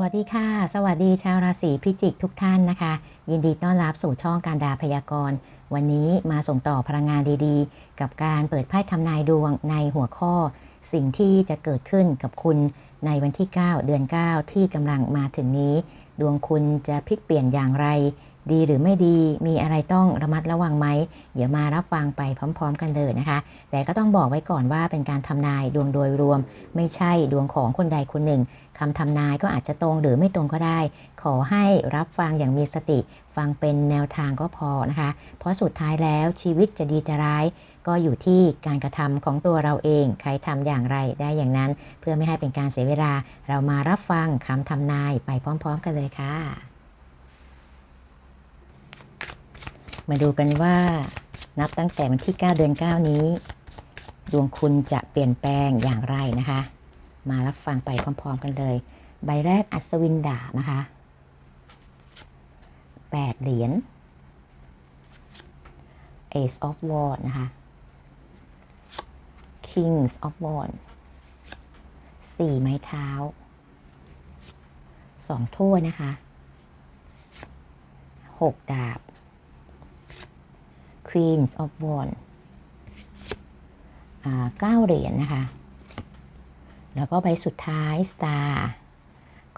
วัสดีค่ะ สวัสดีชาวราศีพิจิกทุกท่านนะคะ ยินดีต้อนรับสู่ช่องการดาพยากรณ์ วันนี้มาส่งต่อพลังงานดีๆ กับการเปิดไพ่ทำนายดวงในหัวข้อ สิ่งที่จะเกิดขึ้นกับคุณในวันที่ 9 เดือน 9 ที่กำลังมาถึงนี้ ดวงคุณจะพลิกเปลี่ยนอย่างไร ดีหรือไม่ดีมีอะไรต้องระมัดระวังไหมเดี๋ยวมารับฟังไปพร้อม ๆ กันเลยนะคะ แต่ก็ต้องบอกไว้ก่อนว่าเป็นการทำนายดวงโดยรวม ไม่ใช่ดวงของคนใดคนหนึ่งคำทำนายก็อาจจะตรงหรือไม่ตรงก็ได้ ขอให้รับฟังอย่างมีสติ ฟังเป็นแนวทางก็พอนะคะ เพราะสุดท้ายแล้วชีวิตจะดีจะร้ายก็อยู่ที่การกระทำของตัวเราเอง ใครทำอย่างไรได้อย่างนั้น เพื่อไม่ให้เป็นการเสียเวลา เรามารับฟังคำทำนายไปพร้อม ๆ กันเลยค่ะ มาดูกันว่านับตั้งแต่วันที่ 9 เดือน 9 นี้ ดวงคุณจะเปลี่ยนแปลงอย่างไรนะคะ มารับฟังไปพร้อม ๆ กันเลย ใบแรกอัศวินดาบนะคะ8เหรียญ Ace of Wands นะคะ Kings of Wands สี่ไม้เท้าสองถ้วยนะคะหกดาบ Queens of Wands เก้าเหรียญนะคะ แล้วก็ใบสุดท้าย Star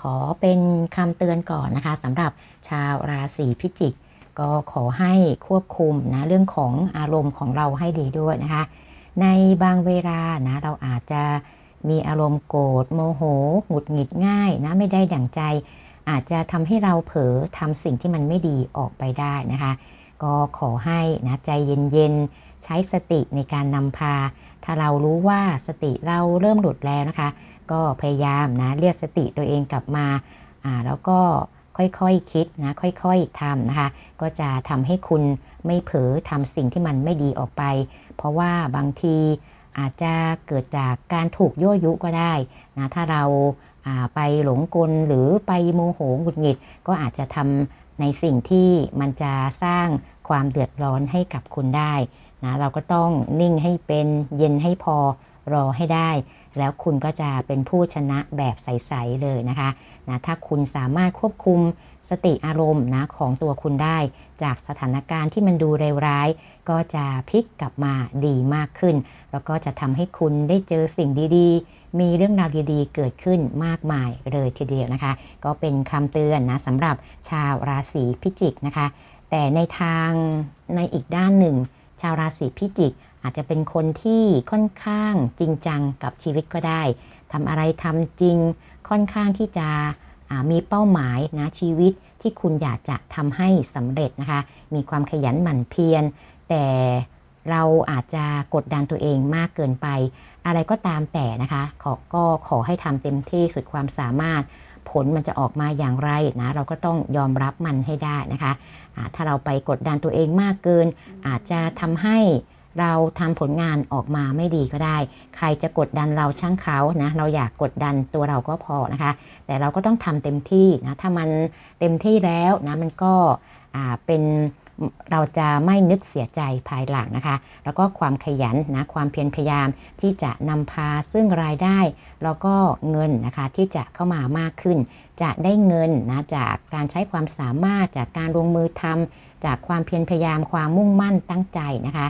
ขอเป็นคำเตือนก่อนนะคะสำหรับชาวราศีพิจิก ก็ขอให้ควบคุมนะเรื่องของอารมณ์ของเราให้ดีด้วยนะคะ ในบางเวลานะเราอาจจะมีอารมณ์โกรธโมโห หงุดหงิดง่ายนะไม่ได้ดั่งใจ อาจจะทำให้เราเผลอทำสิ่งที่มันไม่ดีออกไปได้นะคะ ก็ขอให้นะใจเย็นๆ ใช้สติในการนำพา ถ้าเรารู้ว่าสติเราเริ่มหลุดแล้วนะคะ ก็พยายามนะเรียกสติตัวเองกลับมาอ่าแล้วก็ค่อยๆคคิดนะค่อยๆทำนะคะ ก็จะทำให้คุณไม่เผลอทำสิ่งที่มันไม่ดีออกไป เพราะว่าบางทีอาจจะเกิดจากการถูกยั่วยุก็ได้นะถ้าเราอ่าไปหลงกลหรือไปโมโหหงุดหงิด ก็อาจจะทำ ในสิ่งที่มันจะสร้างความเดือดร้อนให้กับคุณได้นะเราก็ต้องนิ่งให้เป็นเย็นให้พอรอให้ได้ แล้วคุณก็จะเป็นผู้ชนะแบบใส ๆ เลยนะคะนะถ้าคุณสามารถควบคุมสติอารมณ์นะของตัวคุณได้ จากสถานการณ์ที่มันดูเลวร้าย ก็จะพลิกกลับมาดีมากขึ้น แล้วก็จะทำให้คุณได้เจอสิ่งดีๆ มีเรื่องราวดีๆ เกิดขึ้นมากมายเลยทีเดียวนะคะ ก็เป็นคำเตือนนะสำหรับชาวราศีพิจิกนะคะ แต่ในทางในอีกด้านหนึ่ง ชาวราศีพิจิก อาจจะเป็นคนที่ค่อนข้างจริงจังกับชีวิตก็ได้ทำอะไรทำจริงค่อนข้างที่จะมีเป้าหมายนะชีวิตที่คุณอยากจะทำให้สำเร็จนะคะ มีความขยันหมั่นเพียรแต่ เราอาจจะกดดันตัวเองมากเกินไป อะไรก็ตามแต่นะคะขอก็ขอให้ทำเต็มที่สุดความสามารถ ผลมันจะออกมาอย่างไรนะเราก็ต้องยอมรับมันให้ได้นะคะะถ้าเราไปกดดันตัวเองมากเกิน อาจจะทำให้เราทำผลงานออกมาไม่ดีก็ได้ ใครจะกดดันเราช่างเขานะ เราอยากกดดันตัวเราก็พอนะคะ แต่เราก็ต้องทำเต็มที่นะ ถ้ามันเต็มที่แล้วนะ มันก็เป็น เราจะไม่นึกเสียใจภายหลังนะคะ แล้วก็ความขยันนะความเพียรพยายามที่จะนำพาซึ่งรายได้ แล้วก็เงินนะคะที่จะเข้ามามากขึ้น จะได้เงินนะจากการใช้ความสามารถจากการลงมือทำจากความเพียรพยายามความมุ่งมั่นตั้งใจนะคะ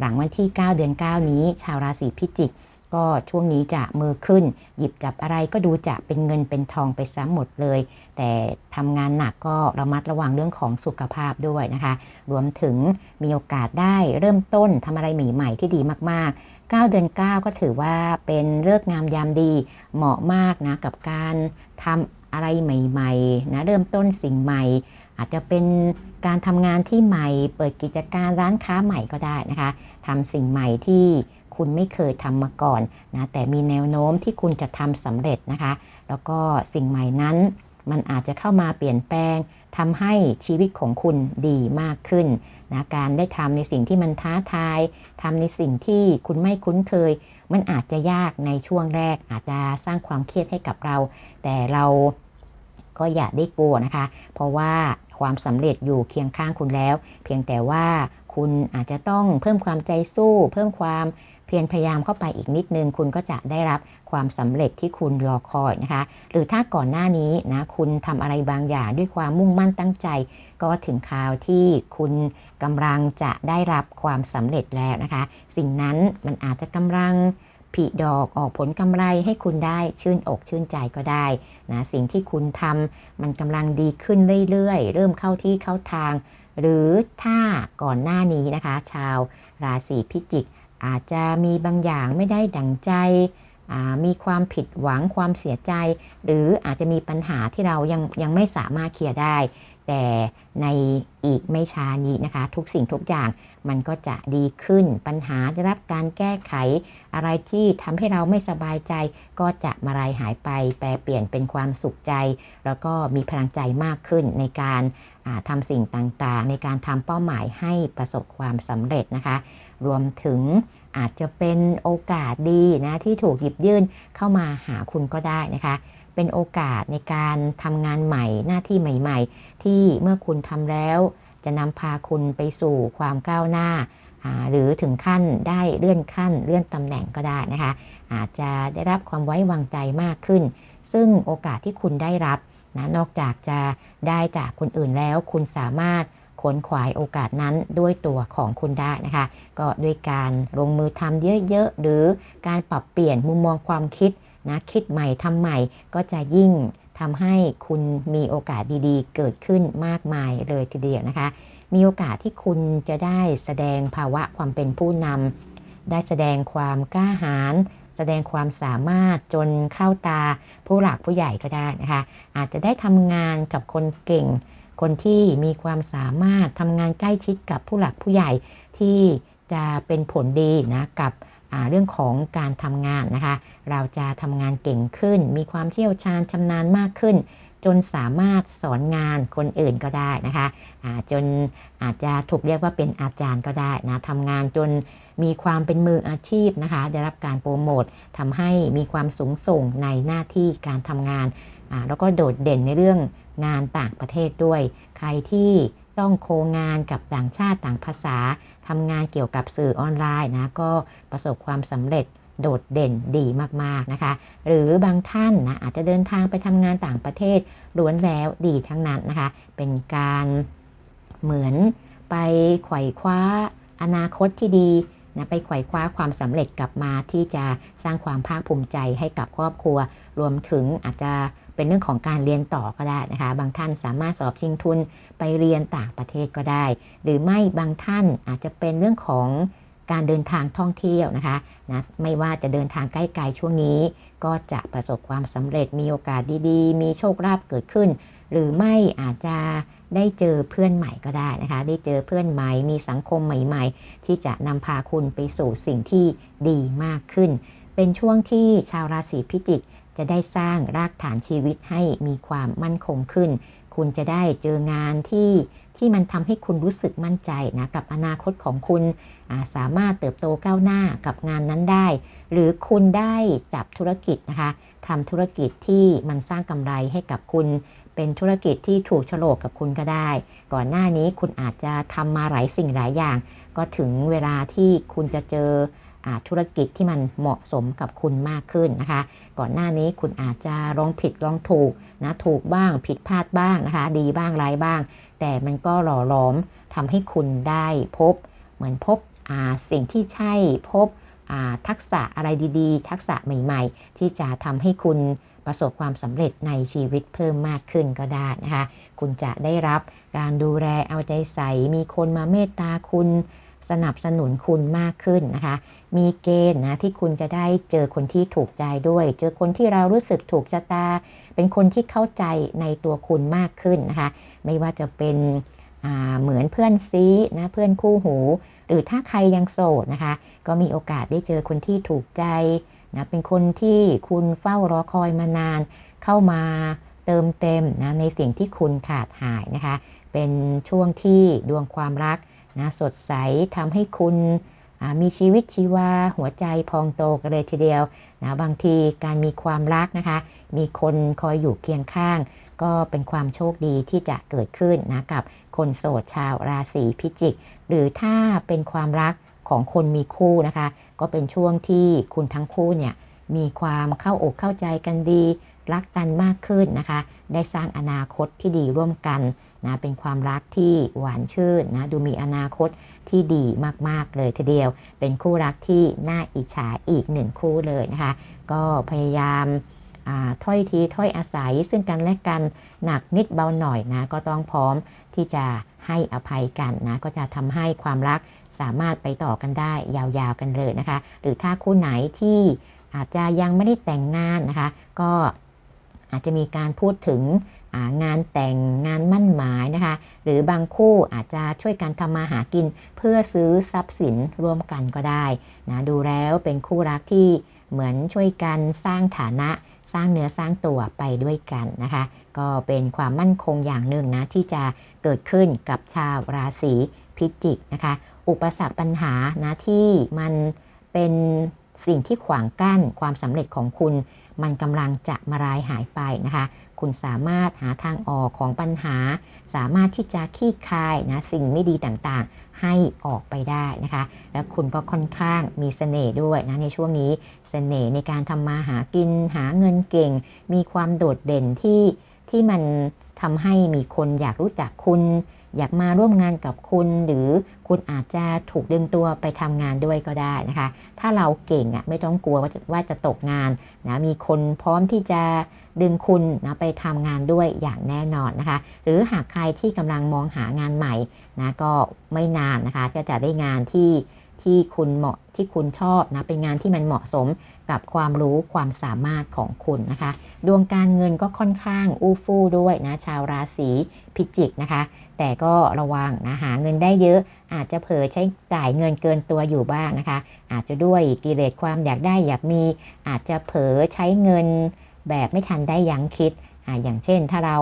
หลังวันที่ 9 เดือน 9 นี้ ชาวราศีพิจิก ก็ช่วงนี้จะมือขึ้น หยิบจับอะไรก็ดูจะเป็นเงินเป็นทองไปซ้ำหมดเลย แต่ทำงานหนักก็ระมัดระวังเรื่องของสุขภาพด้วยนะคะ รวมถึงมีโอกาสได้เริ่มต้นทำอะไรใหม่ๆที่ดีมากๆ9 เดือน 9 ก็ถือว่าเป็นเลิกงามยามดี เหมาะมากนะกับการทำอะไรใหม่ๆนะเริ่มต้นสิ่งใหม่ อาจจะเป็นการทำงานที่ใหม่ เปิดกิจการร้านค้าใหม่ก็ได้นะคะทำสิ่งใหม่ที่ คุณไม่เคยทำมาก่อนนะแต่มีแนวโน้มที่คุณจะทำสำเร็จนะคะ แล้วก็สิ่งใหม่นั้นมันอาจจะเข้ามาเปลี่ยนแปลงทำให้ชีวิตของคุณดีมากขึ้นนะการได้ทำในสิ่งที่มันท้าทายทำในสิ่งที่คุณไม่คุ้นเคย มันอาจจะยากในช่วงแรก อาจจะสร้างความเครียดให้กับเรา แต่เราก็อย่าได้กลัวนะคะ เพราะว่าความสำเร็จอยู่เคียงข้างคุณแล้ว เพียงแต่ว่า คุณอาจจะต้องเพิ่มความใจสู้ เพิ่มความเพียรพยายามเข้าไปอีกนิดนึง คุณก็จะได้รับความสำเร็จที่คุณรอคอยนะคะ หรือถ้าก่อนหน้านี้นะคุณทำอะไรบางอย่างด้วยความมุ่งมั่นตั้งใจ ก็ถึงคราวที่คุณกำลังจะได้รับความสำเร็จแล้วนะคะ สิ่งนั้นมันอาจจะกำลังผลิดอกออกผลกำไรให้คุณได้ชื่นอกชื่นใจก็ได้นะสิ่งที่คุณทำมันกำลังดีขึ้นเรื่อยๆ เริ่มเข้าที่เข้าทาง หรือถ้าก่อนหน้านี้นะคะ ชาวราศีพิจิก อาจจะมีบางอย่างไม่ได้ดังใจ มีความผิดหวังความเสียใจ หรืออาจจะมีปัญหาที่เรายังยังไม่สามารถเคลียร์ได้ แต่ในอีกไม่ช้านี้นะคะ ทุกสิ่งทุกอย่างมันก็จะดีขึ้น ปัญหาจะรับการแก้ไข อะไรที่ทำให้เราไม่สบายใจ ก็จะมาลายหายไป แปลเปลี่ยนเป็นความสุขใจ แล้วก็มีพลังใจมากขึ้นในการ ทำสิ่งต่างๆ ในการทำเป้าหมายให้ประสบความสำเร็จนะคะ รวมถึงอาจจะเป็นโอกาสดีนะที่ถูกหยิบยื่นเข้ามาหาคุณก็ได้นะคะ เป็นโอกาสในการทำงานใหม่หน้าที่ใหม่ ๆ ที่เมื่อคุณทำแล้ว จะนำพาคุณไปสู่ความก้าวหน้า หรือถึงขั้นได้เลื่อนขั้นเลื่อนตำแหน่งก็ได้นะคะ อาจจะได้รับความไว้วางใจมากขึ้น ซึ่งโอกาสที่คุณได้รับ นะนอกจากจะได้จากคนอื่นแล้ว คุณสามารถขนขวายโอกาสนั้นด้วยตัวของคุณได้นะคะ ก็ด้วยการลงมือทำเยอะ ๆ หรือการปรับเปลี่ยนมุมมองความคิดนะคิดใหม่ทำใหม่ก็จะยิ่งทำให้คุณมีโอกาสดีๆ เกิดขึ้นมากมายเลยทีเดียวนะคะ มีโอกาสที่คุณจะได้แสดงภาวะความเป็นผู้นำได้แสดงความกล้าหาญ แสดงความสามารถจนเข้าตาผู้หลักผู้ใหญ่ก็ได้นะคะ อาจจะได้ทำงานกับคนเก่ง คนที่มีความสามารถทำงานใกล้ชิดกับผู้หลักผู้ใหญ่ที่จะเป็นผลดีนะกับเรื่องของการทำงานนะคะ เราจะทำงานเก่งขึ้น มีความเชี่ยวชาญชำนาญมากขึ้น จนสามารถสอนงานคนอื่นก็ได้นะคะะจนอาจจะถูกเรียกว่าเป็นอาจารย์ก็ได้นะทำงานจน มีความเป็นมืออาชีพนะคะ ได้รับการโปรโมททำให้มีความสูงส่งในหน้าที่การทำงานแล้วก็โดดเด่นในเรื่องงานต่างประเทศด้วย ใครที่ต้องโคงานกับต่างชาติต่างภาษาทำงานเกี่ยวกับสื่อออนไลน์นะก็ประสบความสำเร็จโดดเด่นดีมากๆนะคะ หรือบางท่านนะอาจจะเดินทางไปทำงานต่างประเทศล้วนแล้วดีทั้งนั้นนะคะ เป็นการเหมือนไปไขว่คว้าอนาคตที่ดี นะไปไขว่คว้าความสำเร็จกลับมาที่จะสร้างความภาคภูมิใจให้กับครอบครัว รวมถึงอาจจะเป็นเรื่องของการเรียนต่อก็ได้นะคะ บางท่านสามารถสอบชิงทุนไปเรียนต่างประเทศก็ได้ หรือไม่บางท่านอาจจะเป็นเรื่องของการเดินทางท่องเที่ยวนะคะนะไม่ว่าจะเดินทางใกล้ๆช่วงนี้ ก็จะประสบความสำเร็จมีโอกาสดีๆ มีโชคลาภเกิดขึ้น หรือไม่อาจจะ ได้เจอเพื่อนใหม่ก็ได้นะคะ ได้เจอเพื่อนใหม่ มีสังคมใหม่ๆ ที่จะนำพาคุณไปสู่สิ่งที่ดีมากขึ้น เป็นช่วงที่ชาวราศีพิจิก จะได้สร้างรากฐานชีวิตให้มีความมั่นคงขึ้น คุณจะได้เจองานที่ที่มันทำให้คุณรู้สึกมั่นใจนะกับอนาคตของคุณสามารถเติบโตก้าวหน้ากับงานนั้นได้ หรือคุณได้จับธุรกิจนะคะทำธุรกิจที่มันสร้างกำไรให้กับคุณ เป็นธุรกิจที่ถูกฉลกกับคุณก็ได้ ก่อนหน้านี้คุณอาจจะทำมาหลายสิ่งหลายอย่าง ก็ถึงเวลาที่คุณจะเจอธุรกิจที่มันเหมาะสมกับคุณมากขึ้นนะคะ ก่อนหน้านี้คุณอาจจะลองผิดลองถูกนะถูกบ้างผิดพลาดบ้างนะคะ ดีบ้างร้ายบ้าง แต่มันก็หล่อหลอมทำให้คุณได้พบ เหมือนพบสิ่งที่ใช่พบทักษะอะไรดีๆ ทักษะใหม่ ๆ ที่จะทำให้คุณ ประสบความสำเร็จในชีวิตเพิ่มมากขึ้นก็ได้นะคะ คุณจะได้รับการดูแลเอาใจใส่ มีคนมาเมตตาคุณสนับสนุนคุณมากขึ้นนะคะ มีเกณฑ์นะที่คุณจะได้เจอคนที่ถูกใจด้วย เจอคนที่เรารู้สึกถูกชะตา เป็นคนที่เข้าใจในตัวคุณมากขึ้นนะคะ ไม่ว่าจะเป็นเหมือนเพื่อนซีนะเพื่อนคู่หู หรือถ้าใครยังโสดนะคะ ก็มีโอกาสได้เจอคนที่ถูกใจ นะเป็นคนที่คุณเฝ้ารอคอยมานาน เข้ามาเติมเต็มนะในสิ่งที่คุณขาดหายนะคะ เป็นช่วงที่ดวงความรักนะสดใสทำให้คุณมีชีวิตชีวาหัวใจพองโตกันเลยทีเดียวนะบางทีการมีความรักนะคะ มีคนคอยอยู่เคียงข้าง ก็เป็นความโชคดีที่จะเกิดขึ้นนะกับคนโสดชาวราศีพิจิก หรือถ้าเป็นความรัก ของคนมีคู่นะคะ ก็เป็นช่วงที่คุณทั้งคู่เนี่ยมีความเข้าอกเข้าใจกันดี รักกันมากขึ้นนะคะ ได้สร้างอนาคตที่ดีร่วมกันนะเป็นความรักที่หวานชื่นนะดูมีอนาคตที่ดีมากๆเลยทีเดียว เป็นคู่รักที่น่าอิจฉาอีกหนึ่งคู่เลยนะคะ ก็พยายามถ้อยทีถ้อยอาศัยซึ่งกันและกันหนักนิดเบาหน่อยนะก็ต้องพร้อมที่จะ ให้อภัยกันนะก็จะทำให้ความรักสามารถไปต่อกันได้ยาวๆกันเลยนะคะ หรือถ้าคู่ไหนที่อาจจะยังไม่ได้แต่งงานนะคะ ก็อาจจะมีการพูดถึงงานแต่งงานมั่นหมายนะคะ หรือบางคู่อาจจะช่วยกันทำมาหากิน เพื่อซื้อทรัพย์สินร่วมกันก็ได้นะดูแล้วเป็นคู่รักที่เหมือนช่วยกันสร้างฐานะสร้างเนื้อสร้างตัวไปด้วยกันนะคะ ก็เป็นความมั่นคงอย่างหนึ่งนะ ที่จะเกิดขึ้นกับชาวราศีพิจิกนะคะ อุปสรรคปัญหานะที่มันเป็นสิ่งที่ขวางกั้นความสำเร็จของคุณ มันกำลังจะมารายหายไปนะคะ คุณสามารถหาทางออกของปัญหา สามารถที่จะขี้คายนะสิ่งไม่ดีต่างๆ ให้ออกไปได้นะคะ แล้วคุณก็ค่อนข้างมีเสน่ห์ด้วยนะในช่วงนี้เสน่ห์ในการทำมาหากินหาเงินเก่ง มีความโดดเด่นที่ ที่มันทำให้มีคนอยากรู้จักคุณ อยากมาร่วมงานกับคุณ หรือคุณอาจจะถูกดึงตัวไปทำงานด้วยก็ได้นะคะ ถ้าเราเก่งอะไม่ต้องกลัวว่าจะว่าจะตกงานนะมีคนพร้อมที่จะดึงคุณนะไปทำงานด้วยอย่างแน่นอนนะคะ หรือหากใครที่กำลังมองหางานใหม่นะก็ไม่นานนะคะ ก็จะได้งานที่ที่คุณเหมาะที่คุณชอบนะเป็นงานที่มันเหมาะสม กับความรู้ความสามารถของคุณนะคะ ดวงการเงินก็ค่อนข้างอู้ฟู่ด้วยนะชาวราศีพิจิกนะคะ แต่ก็ระวังนะหาเงินได้เยอะ อาจจะเผลอใช้จ่ายเงินเกินตัวอยู่บ้างนะคะ อาจจะด้วยกิเลสความอยากได้อยากมี อาจจะเผลอใช้เงินแบบไม่ทันได้ยั้งคิดออย่างเช่นถ้าเรา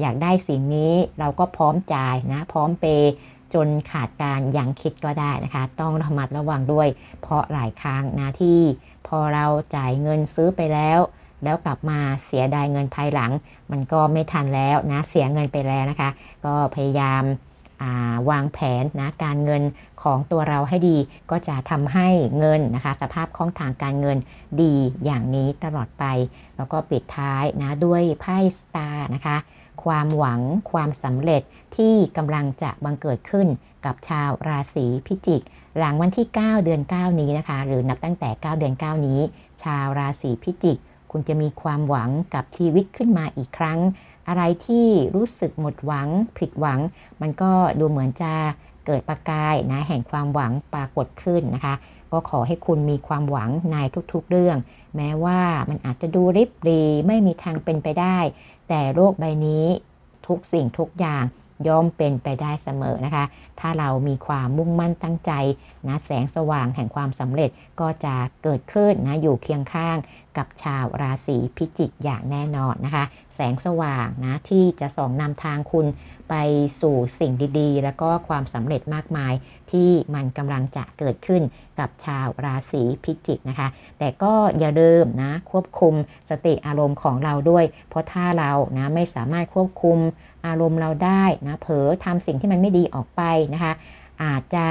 อยากได้สิ่งนี้เราก็พร้อมจ่ายนะพร้อมเป จนขาดการยังคิดก็ได้นะคะ ต้องระมัดระวังด้วย เพราะหลายครั้งนะที่ พอเราจ่ายเงินซื้อไปแล้ว แล้วกลับมาเสียดายเงินภายหลัง มันก็ไม่ทันแล้วนะเสียเงินไปแล้วนะคะ ก็พยายามวางแผนนะการเงินของตัวเราให้ดี ก็จะทำให้เงินนะคะ สภาพคล่องทางการเงินดีอย่างนี้ตลอดไป แล้วก็ปิดท้ายนะด้วยไพ่สตาร์นะคะ ความหวังความสำเร็จที่กำลังจะบังเกิดขึ้นกับชาวราศีพิจิก หลังวันที่ 9 เดือน 9 นี้นะคะ หรือนับตั้งแต่ 9 เดือน 9 นี้ ชาวราศีพิจิก คุณจะมีความหวังกับชีวิตขึ้นมาอีกครั้ง อะไรที่รู้สึกหมดหวังผิดหวัง มันก็ดูเหมือนจะเกิดประกายนะแห่งความหวังปรากฏขึ้นนะคะ ก็ขอให้คุณมีความหวังในทุกๆเรื่อง แม้ว่ามันอาจจะดูริบรีไม่มีทางเป็นไปได้ แต่โลกใบนี้ทุกสิ่งทุกอย่างย่อมเป็นไปได้เสมอนะคะ ถ้าเรามีความมุ่งมั่นตั้งใจนะแสงสว่างแห่งความสำเร็จก็จะเกิดขึ้นนะอยู่เคียงข้าง กับชาวราศีพิจิกอย่างแน่นอนนะคะ แสงสว่างนะที่จะส่องนำทางคุณไปสู่สิ่งดีๆ แล้วก็ความสำเร็จมากมายที่มันกำลังจะเกิดขึ้นกับชาวราศีพิจิกนะคะ แต่ก็อย่าลืมนะควบคุมสติอารมณ์ของเราด้วย เพราะถ้าเรานะไม่สามารถควบคุมอารมณ์เราได้นะเผลอทำสิ่งที่มันไม่ดีออกไปนะคะ อาจจะ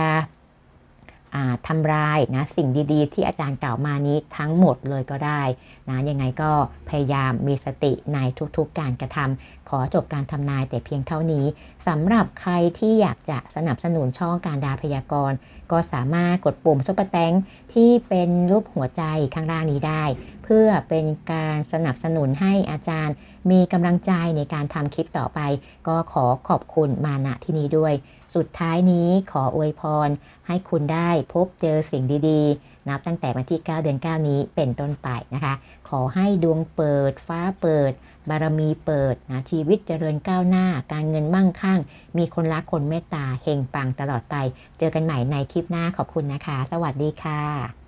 ทำลายนะสิ่งดีๆ ที่อาจารย์กล่าวมานี้ทั้งหมดเลยก็ได้ นะยังไงก็พยายามมีสติในทุกๆการกระทำขอจบการทำนายแต่เพียงเท่านี้สำหรับใครที่อยากจะสนับสนุนช่องการดาพยากรณ์ ก็สามารถกดปุ่มซุปเปอร์แตงที่เป็นรูปหัวใจข้างล่างนี้ได้ เพื่อเป็นการสนับสนุนให้อาจารย์ มีกำลังใจในการทำคลิปต่อไป ก็ขอขอบคุณมาณที่นี้ด้วย สุดท้ายนี้ขออวยพร ให้คุณได้พบเจอสิ่งดีๆ นับตั้งแต่วันที่ 9 เดือน 9 นี้เป็นต้นไปนะคะ ขอให้ดวงเปิด ฟ้าเปิด บารมีเปิดนะชีวิตเจริญก้าวหน้า การเงินมั่งคั่ง มีคนรักคนเมตตาเฮงปังตลอดไป เจอกันใหม่ในคลิปหน้าขอบคุณนะคะ สวัสดีค่ะ